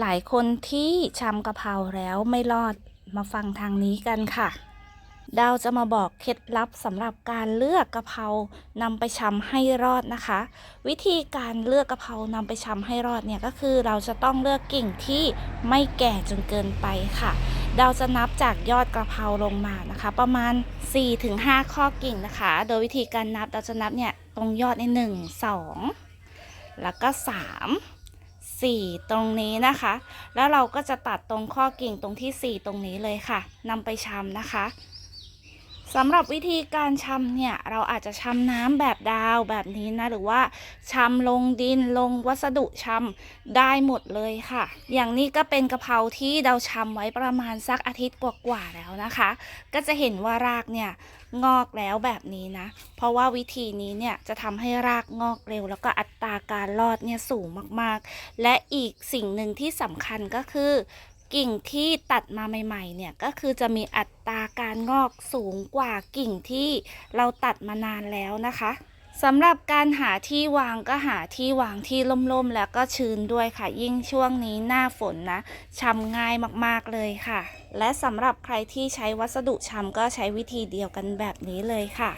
หลายคนที่ชำกะเพราแล้วไม่รอดมาฟังทางนี้กันค่ะดาวจะมาบอกเคล็ดลับสำหรับการเลือกกะเพรานำไปชำให้รอดนะคะ วิธีการเลือกกะเพรานำไปชำให้รอดเนี่ยก็คือเราจะต้องเลือกกิ่งที่ไม่แก่จนเกินไปค่ะดาวจะนับจากยอดกระเพราลงมานะคะ ประมาณ 4-5 ข้อกิ่งนะคะ โดยวิธีการนับเราจะนับเนี่ยตรงยอดใน 1 2 แล้วก็ 3 4 ตรงนี้นะคะ แล้วเราก็จะตัดตรงข้อกิ่งตรงที่ 4 ตรงนี้เลยค่ะนำไปชำนะคะ สำหรับวิธีการชำเนี่ย เราอาจจะชำน้ำแบบดาวแบบนี้นะ หรือว่าชำลงดินลงวัสดุชำได้หมดเลยค่ะ อย่างนี้ก็เป็นกะเพราที่เราชำไว้ประมาณสักอาทิตย์กว่าๆแล้วนะคะ ก็จะเห็นว่ารากเนี่ยงอกแล้วแบบนี้นะ เพราะว่าวิธีนี้เนี่ยจะทำให้รากงอกเร็ว แล้วก็อัตราการรอดเนี่ยสูงมากๆ และอีกสิ่งหนึ่งที่สำคัญก็คือกิ่งที่ตัดมาใหม่ ๆ เนี่ย ก็คือจะมีอัตรา การงอกสูงกว่ากิ่งที่เราตัดมานานแล้วนะคะสำหรับการหาที่วางก็หาที่วางที่ล่มๆแล้วก็ชื้นด้วยค่ะ ยิ่งช่วงนี้หน้าฝนนะชำง่ายมากๆเลยค่ะ และสำหรับใครที่ใช้วัสดุชำก็ใช้วิธีเดียวกันแบบนี้เลยค่ะ